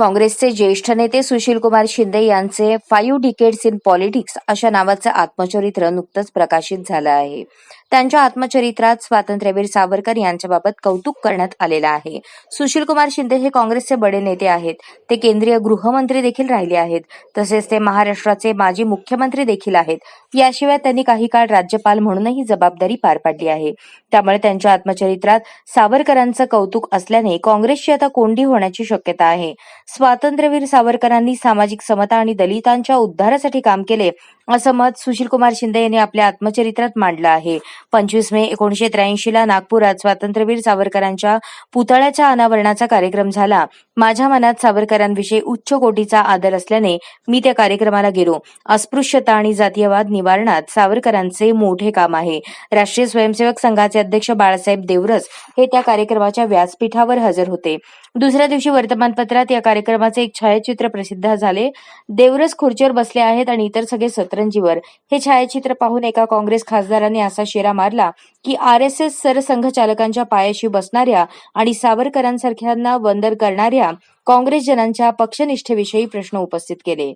काँग्रेसचे ज्येष्ठ नेते सुशीलकुमार शिंदे यांचे फाईव्ह डिकेड्स इन पॉलिटिक्स अशा नावाचं आत्मचरित्र नुकतंच प्रकाशित झालं आहे. त्यांच्या आत्मचरित्रात स्वातंत्र्यवीर सावरकर यांच्याबाबत कौतुक करण्यात आलेलं आहे. सुशीलकुमार शिंदे हे काँग्रेसचे बडे नेते आहेत. ते केंद्रीय गृहमंत्री देखील राहिले आहेत. तसेच ते महाराष्ट्राचे माजी मुख्यमंत्री देखील आहेत. याशिवाय त्यांनी काही काळ राज्यपाल म्हणूनही जबाबदारी पार पाडली आहे. त्यामुळे त्यांच्या आत्मचरित्रात सावरकरांचं कौतुक असल्याने काँग्रेसची आता कोंडी होण्याची शक्यता आहे. स्वातंत्र्यवीर सावरकरांनी सामाजिक समता आणि दलितांच्या उद्धारासाठी काम केले असं मत सुशीलकुमार शिंदे यांनी आपल्या आत्मचरित्रात मांडलं आहे. पंचवीस मे एकोणीशे त्र्याऐंशी ला नागपुरात स्वातंत्र्यवीर सावरकरांच्या पुतळ्याच्या अनावरणाचा कार्यक्रम झाला. माझ्या मनात सावरकरांविषयी उच्च कोटीचा आदर असल्याने मी त्या कार्यक्रमाला गेलो. अस्पृश्यता आणि जातीयवाद निवारणात सावरकरांचे मोठे काम आहे. राष्ट्रीय स्वयंसेवक संघाचे अध्यक्ष बाळासाहेब देवरस हे त्या कार्यक्रमाच्या व्यासपीठावर हजर होते. दुसऱ्या दिवशी वर्तमानपत्रात या कार्यक्रमाचे एक छायाचित्र प्रसिद्ध झाले. देवरस खुर्चीवर बसले आहेत आणि इतर सगळे सतरंजीवर. हे छायाचित्र पाहून एका काँग्रेस खासदाराने असा शेरा मारला की आर एस एस सरसंघचालकांच्या पायाशी बसणाऱ्या आणि सावरकरांसारख्यांना वंदर करणाऱ्या काँग्रेस जनांच्या पक्षनिष्ठेविषयी प्रश्न उपस्थित केले.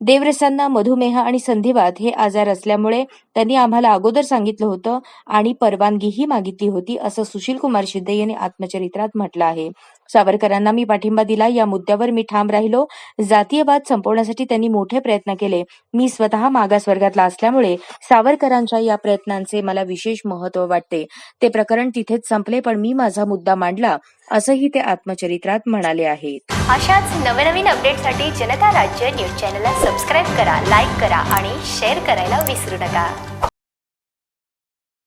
देवरसांना मधुमेह आणि संधिवात हे आजार असल्यामुळे त्यांनी आम्हाला अगोदर सांगितलं होतं आणि परवानगीही मागितली होती असं सुशील कुमार शिंदे यांनी आत्मचरित्रात म्हटलं आहे. सावरकरांना मी पाठिंबा दिला या मुद्द्यावर मी ठाम राहिलो. जातीयवाद संपवण्यासाठी त्यांनी मोठे प्रयत्न केले. मी स्वतः मागास वर्गातला असल्यामुळे सावरकरांच्या या प्रयत्नांचे मला विशेष महत्त्व वाटते. ते प्रकरण तिथेच संपले पण मी माझा मुद्दा मांडला असंही ते आत्मचरित्रात म्हणाले आहेत. अशाच नवनवीन अपडेटसाठी जनता राज्य न्यूज चॅनलला सबस्क्राईब करा लाईक करा आणि शेअर करायला विसरू नका.